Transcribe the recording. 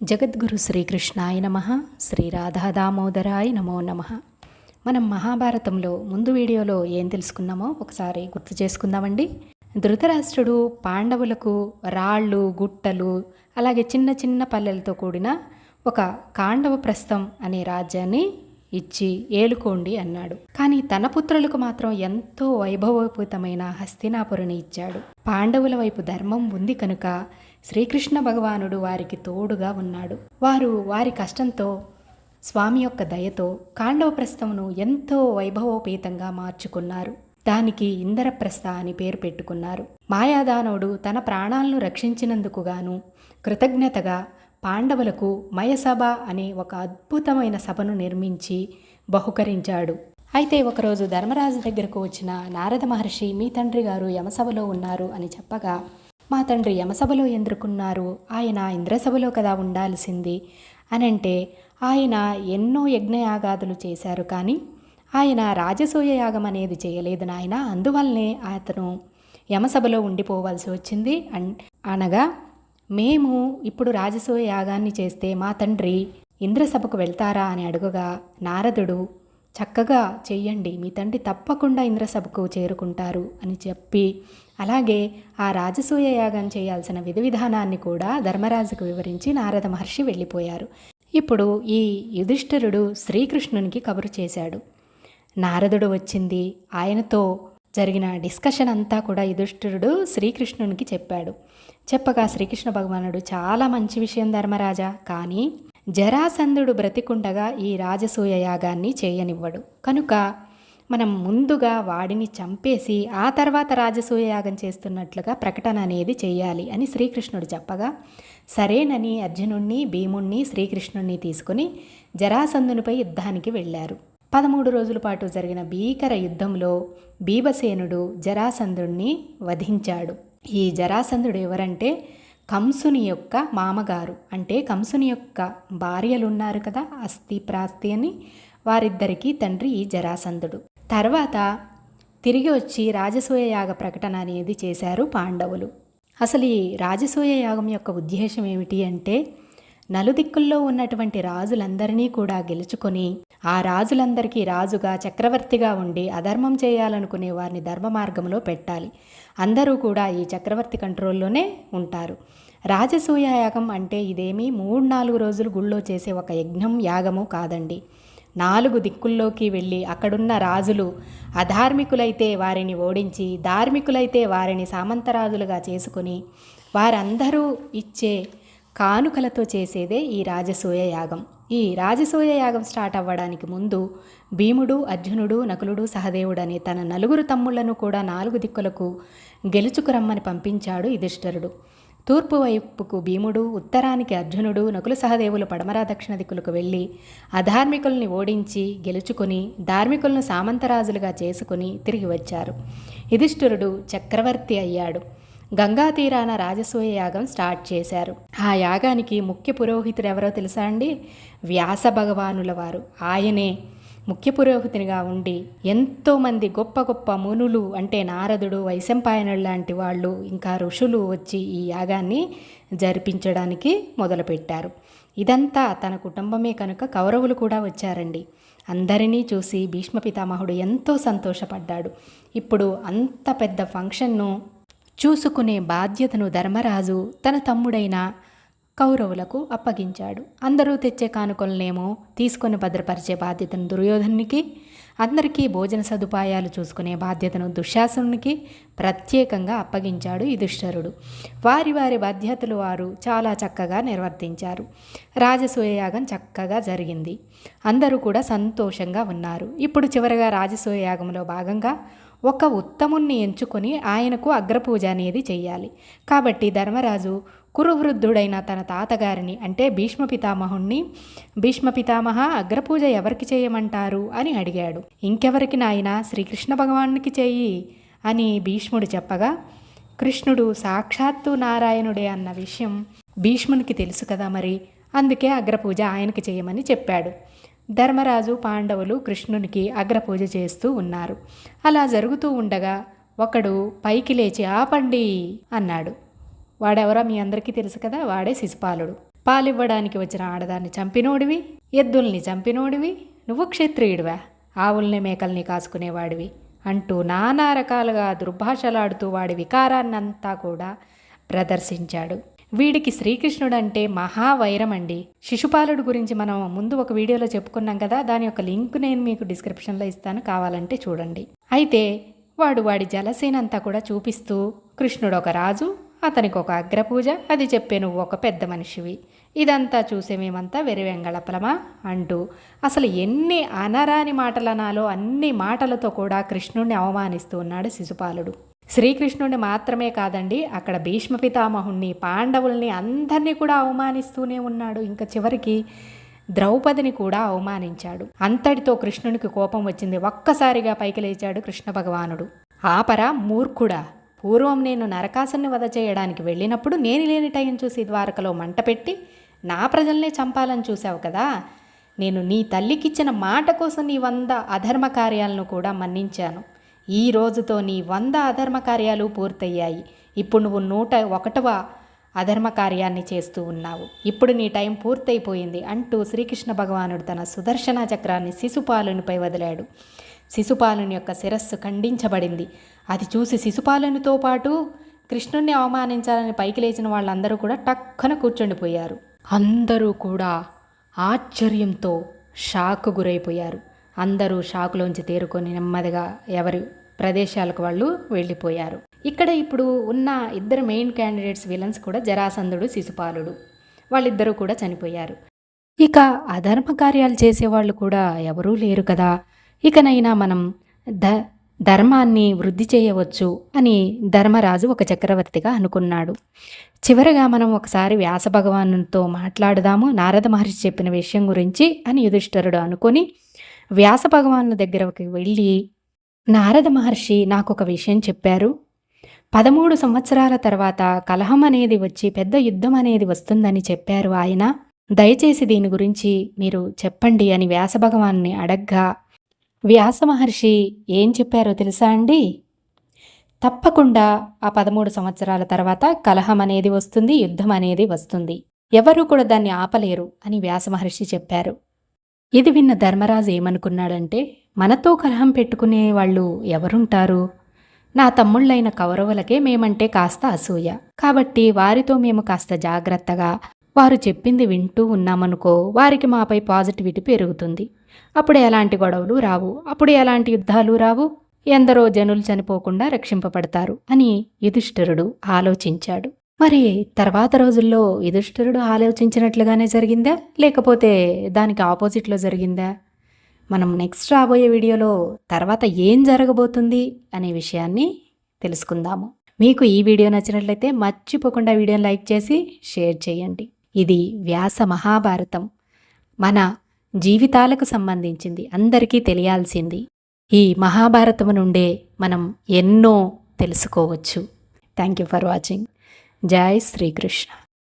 జగద్గురు శ్రీకృష్ణాయ నమ శ్రీ రాధాదామోదరాయ నమో నమ. మనం మహాభారతంలో ముందు వీడియోలో ఏం తెలుసుకున్నామో ఒకసారి గుర్తు చేసుకుందామండి. ధృతరాష్ట్రుడు పాండవులకు రాళ్ళు గుట్టలు అలాగే చిన్న చిన్న పల్లెలతో కూడిన ఒక కాండవ ప్రస్థం అనే రాజ్యాన్ని ఇచ్చి ఏలుకోండి అన్నాడు. కానీ తన పుత్రులకు మాత్రం ఎంతో వైభవోపేతమైన హస్తినాపురిని ఇచ్చాడు. పాండవుల వైపు ధర్మం ఉంది కనుక శ్రీకృష్ణ భగవానుడు వారికి తోడుగా ఉన్నాడు. వారు వారి కష్టంతో స్వామి యొక్క దయతో కాండవప్రస్థమును ఎంతో వైభవోపేతంగా మార్చుకున్నారు. దానికి ఇందరప్రస్థ అని పేరు పెట్టుకున్నారు. మాయాదానవుడు తన ప్రాణాలను రక్షించినందుకు గాను కృతజ్ఞతగా పాండవులకు మయసభ అనే ఒక అద్భుతమైన సభను నిర్మించి బహుకరించాడు. అయితే ఒకరోజు ధర్మరాజు దగ్గరకు వచ్చిన నారద మహర్షి మీ తండ్రి గారు యమసభలో ఉన్నారు అని చెప్పగా మా తండ్రి యమసభలో ఎందుకున్నారు ఆయన ఇంద్రసభలో కదా ఉండాల్సింది? అని అంటే ఆయన ఎన్నో యజ్ఞయాగాదులు చేశారు కానీ ఆయన రాజసూయ యాగం అనేది చేయలేదు నాయన. అందువల్లనే అతను యమసభలో ఉండిపోవాల్సి వచ్చింది అన్ అనగా మేము ఇప్పుడు రాజసూయ యాగాన్ని చేస్తే మా తండ్రి ఇంద్రసభకు వెళ్తారా అని అడుగగా నారదుడు చక్కగా చెయ్యండి మీ తండ్రి తప్పకుండా ఇంద్రసభకు చేరుకుంటారు అని చెప్పి అలాగే ఆ రాజసూయ యాగం చేయాల్సిన విధి విధానాన్ని కూడా ధర్మరాజుకు వివరించి నారద మహర్షి వెళ్ళిపోయారు. ఇప్పుడు ఈ యుధిష్ఠిరుడు శ్రీకృష్ణునికి కబురు చేశాడు. నారదుడు వచ్చింది. ఆయనతో జరిగిన డిస్కషన్ అంతా కూడా యుధిష్ఠిరుడు శ్రీకృష్ణునికి చెప్పాడు. చెప్పగా శ్రీకృష్ణ భగవానుడు చాలా మంచి విషయం ధర్మరాజా కానీ జరాసంధుడు బ్రతికుండగా ఈ రాజసూయ యాగాన్ని చేయనివ్వడు. కనుక మనం ముందుగా వాడిని చంపేసి ఆ తర్వాత రాజసూయ యాగం చేస్తున్నట్లుగా ప్రకటన అనేది చేయాలి అని శ్రీకృష్ణుడు చెప్పగా సరేనని అర్జునుణ్ణి భీముణ్ణి శ్రీకృష్ణుణ్ణి తీసుకుని జరాసంధునిపై యుద్ధానికి వెళ్ళారు. పదమూడు రోజుల పాటు జరిగిన భీకర యుద్ధంలో భీమసేనుడు జరాసంధుణ్ణి వధించాడు. ఈ జరాసంధుడు ఎవరంటే కంసుని యొక్క మామగారు. అంటే కంసుని యొక్క భార్యలు ఉన్నారు కదా అస్థి ప్రాస్తి అని. వారిద్దరికీ తండ్రి ఈ జరాసంధుడు. తర్వాత తిరిగి వచ్చి రాజసూయ యాగ ప్రకటన అనేది చేశారు పాండవులు. అసలు ఈ రాజసూయ యాగం యొక్క ఉద్దేశం ఏమిటి అంటే నలుదిక్కుల్లో ఉన్నటువంటి రాజులందరినీ కూడా గెలుచుకొని ఆ రాజులందరికీ రాజుగా చక్రవర్తిగా ఉండి అధర్మం చేయాలనుకునే వారిని ధర్మ మార్గంలో పెట్టాలి. అందరూ కూడా ఈ చక్రవర్తి కంట్రోల్లోనే ఉంటారు. రాజసూయ యాగం అంటే ఇదేమీ మూడు నాలుగు రోజులు గుళ్ళో చేసే ఒక యజ్ఞం యాగము కాదండి. నాలుగు దిక్కుల్లోకి వెళ్ళి అక్కడున్న రాజులు అధార్మికులైతే వారిని ఓడించి ధార్మికులైతే వారిని సామంతరాజులుగా చేసుకుని వారందరూ ఇచ్చే కానుకలతో చేసేదే ఈ రాజసూయ యాగం. ఈ రాజసూయ యాగం స్టార్ట్ అవ్వడానికి ముందు భీముడు అర్జునుడు నకులుడు సహదేవుడు అనే తన నలుగురు తమ్ముళ్ళను కూడా నాలుగు దిక్కులకు గెలుచుకురమ్మని పంపించాడు యుధిష్ఠరుడు. తూర్పు వైపుకు భీముడు ఉత్తరానికి అర్జునుడు నకుల సహదేవులు పడమరా దక్షిణ దిక్కులకు వెళ్ళి అధార్మికుల్ని ఓడించి గెలుచుకుని ధార్మికులను సామంతరాజులుగా చేసుకుని తిరిగి వచ్చారు. యుధిష్ఠురుడు చక్రవర్తి అయ్యాడు. గంగా తీరాన రాజసూయ యాగం స్టార్ట్ చేశారు. ఆ యాగానికి ముఖ్య పురోహితుడు ఎవరో తెలుసా అండి? వ్యాస భగవానుల వారు. ఆయనే ముఖ్య పురోహితునిగా ఉండి ఎంతోమంది గొప్ప గొప్ప మునులు అంటే నారదుడు వైశంపాయనుడు లాంటి వాళ్ళు ఇంకా ఋషులు వచ్చి ఈ యాగాన్ని జరిపించడానికి మొదలుపెట్టారు. ఇదంతా తన కుటుంబమే కనుక కౌరవులు కూడా వచ్చారండి. అందరినీ చూసి భీష్మ పితామహుడు ఎంతో సంతోషపడ్డాడు. ఇప్పుడు అంత పెద్ద ఫంక్షన్ను చూసుకునే బాధ్యతను ధర్మరాజు తన తమ్ముడైన కౌరవులకు అప్పగించాడు. అందరూ తెచ్చే కానుకలనేమో తీసుకొని భద్రపరిచే బాధ్యతను దుర్యోధనునికి అందరికీ భోజన సదుపాయాలు చూసుకునే బాధ్యతను దుశ్శాసనునికి ప్రత్యేకంగా అప్పగించాడు యుధిష్ఠరుడు. వారి వారి బాధ్యతలు వారు చాలా చక్కగా నిర్వర్తించారు. రాజసూయయాగం చక్కగా జరిగింది. అందరూ కూడా సంతోషంగా ఉన్నారు. ఇప్పుడు చివరగా రాజసూయయాగంలో భాగంగా ఒక ఉత్తముణ్ణి ఎంచుకొని ఆయనకు అగ్రపూజ అనేది చేయాలి కాబట్టి ధర్మరాజు కురువృద్ధుడైన తన తాతగారిని అంటే భీష్మ పితామహుణ్ణి భీష్మ పితామహ అగ్రపూజ ఎవరికి చేయమంటారు అని అడిగాడు. ఇంకెవరికి నాయన? శ్రీకృష్ణ భగవానునికి చెయ్యి అని భీష్ముడు చెప్పగా కృష్ణుడు సాక్షాత్తు నారాయణుడే అన్న విషయం భీష్మునికి తెలుసు కదా మరి అందుకే అగ్రపూజ ఆయనకి చేయమని చెప్పాడు. ధర్మరాజు పాండవులు కృష్ణునికి అగ్రపూజ చేస్తూ ఉన్నారు. అలా జరుగుతూ ఉండగా ఒకడు పైకి లేచి ఆపండి అన్నాడు. వాడెవరో మీ అందరికీ తెలుసు కదా వాడే శిశుపాలుడు. పాలివ్వడానికి వచ్చిన ఆడదాన్ని చంపినోడివి ఎద్దుల్ని చంపినోడివి నువ్వు క్షత్రియుడివా? ఆవుల్ని మేకల్ని కాసుకునేవాడివి అంటూ నానా రకాలుగా దుర్భాషలాడుతూ వాడి వికారాన్నంతా కూడా ప్రదర్శించాడు. వీడికి శ్రీకృష్ణుడు అంటే మహావైరం అండి. శిశుపాలుడు గురించి మనం ముందు ఒక వీడియోలో చెప్పుకున్నాం కదా దాని యొక్క లింక్ నేను మీకు డిస్క్రిప్షన్లో ఇస్తాను కావాలంటే చూడండి. అయితే వాడు వాడి జలసేనంతా కూడా చూపిస్తూ కృష్ణుడు ఒక రాజు అతనికి ఒక అగ్రపూజ అది చెప్పే నువ్వు ఒక పెద్ద మనిషివి. ఇదంతా చూసే మేమంతా వెరి వెంగళపలమా అంటూ అసలు ఎన్ని అనరాని మాటలనాలో అన్ని మాటలతో కూడా కృష్ణుడిని అవమానిస్తూ ఉన్నాడు శిశుపాలుడు. శ్రీకృష్ణుడిని మాత్రమే కాదండి అక్కడ భీష్మ పితామహుణ్ణి పాండవుల్ని అందరినీ కూడా అవమానిస్తూనే ఉన్నాడు. ఇంకా చివరికి ద్రౌపదిని కూడా అవమానించాడు. అంతటితో కృష్ణునికి కోపం వచ్చింది. ఒక్కసారిగా పైకి లేచాడు కృష్ణ భగవానుడు. ఆపరా మూర్ఖుడా పూర్వం నేను నరకాసుని వధ చేయడానికి వెళ్ళినప్పుడు నేను లేని టైం చూసి ద్వారకలో మంట పెట్టి నా ప్రజల్నే చంపాలని చూశావు కదా? నేను నీ తల్లికిచ్చిన మాట కోసం నీ వంద అధర్మ కార్యాలను కూడా మన్నించాను. ఈ రోజుతో నీ వంద అధర్మ కార్యాలు పూర్తయ్యాయి. ఇప్పుడు నువ్వు నూట ఒకటవ అధర్మ కార్యాన్ని చేస్తూ ఉన్నావు. ఇప్పుడు నీ టైం పూర్తయిపోయింది అంటూ శ్రీకృష్ణ భగవానుడు తన సుదర్శన చక్రాన్ని శిశుపాలునిపై వదిలాడు. శిశుపాలుని యొక్క శిరస్సు ఖండించబడింది. అది చూసి శిశుపాలునితో పాటు కృష్ణుణ్ణి అవమానించాలని పైకి లేచిన వాళ్ళందరూ కూడా టక్కన కూర్చుండిపోయారు. అందరూ కూడా ఆశ్చర్యంతో షాక్ గురైపోయారు. అందరూ షాకులోంచి తేరుకొని నెమ్మదిగా ఎవరి ప్రదేశాలకు వాళ్ళు వెళ్ళిపోయారు. ఇక్కడ ఇప్పుడు ఉన్న ఇద్దరు మెయిన్ క్యాండిడేట్స్ విలన్స్ కూడా జరాసంధుడు శిశుపాలుడు. వాళ్ళిద్దరూ కూడా చనిపోయారు. ఇక అధర్మ కార్యాలు చేసేవాళ్ళు కూడా ఎవరూ లేరు కదా. ఇకనైనా మనం ద ధర్మాన్ని వృద్ధి చేయవచ్చు అని ధర్మరాజు ఒక చక్రవర్తిగా అనుకున్నాడు. చివరగా మనం ఒకసారి వ్యాస భగవానుతో మాట్లాడదాము. నారద మహర్షి చెప్పిన విషయం గురించి అని యుధిష్ఠరుడు అనుకొని వ్యాస భగవాను దగ్గరకు వెళ్ళి నారద మహర్షి నాకు ఒక విషయం చెప్పారు. పదమూడు సంవత్సరాల తర్వాత కలహం అనేది వచ్చి పెద్ద యుద్ధం అనేది వస్తుందని చెప్పారు ఆయన. దయచేసి దీని గురించి మీరు చెప్పండి అని వ్యాస భగవాన్ని అడగ్గా వ్యాస మహర్షి ఏం చెప్పారో తెలుసా అండి? తప్పకుండా ఆ పదమూడు సంవత్సరాల తర్వాత కలహం అనేది వస్తుంది యుద్ధం అనేది వస్తుంది. ఎవరూ కూడా దాన్ని ఆపలేరు అని వ్యాస మహర్షి చెప్పారు. ఇది విన్న ధర్మరాజు ఏమనుకున్నాడంటే మనతో కలహం పెట్టుకునే వాళ్ళు ఎవరుంటారు? నా తమ్ముళ్ళైన కౌరవులకే మేమంటే కాస్త అసూయ. కాబట్టి వారితో మేము కాస్త జాగ్రత్తగా వారు చెప్పింది వింటూ ఉన్నామనుకో వారికి మాపై పాజిటివిటీ పెరుగుతుంది. అప్పుడు ఎలాంటి గొడవలు రావు. అప్పుడు ఎలాంటి యుద్ధాలు రావు. ఎందరో జనులు చనిపోకుండా రక్షింపబడతారు అని యుధిష్ఠిరుడు ఆలోచించాడు. మరి తర్వాత రోజుల్లో యుధిష్ఠిరుడు ఆలోచించినట్లుగానే జరిగిందా? లేకపోతే దానికి ఆపోజిట్లో జరిగిందా? మనం నెక్స్ట్ రాబోయే వీడియోలో తర్వాత ఏం జరగబోతుంది అనే విషయాన్ని తెలుసుకుందాము. మీకు ఈ వీడియో నచ్చినట్లయితే మర్చిపోకుండా వీడియోని లైక్ చేసి షేర్ చేయండి. ఇది వ్యాస మహాభారతం. మన జీవితాలకు సంబంధించింది అందరికీ తెలియాల్సింది. ఈ మహాభారతము నుండే మనం ఎన్నో తెలుసుకోవచ్చు. థ్యాంక్ యూ ఫర్ వాచింగ్ జై శ్రీకృష్ణ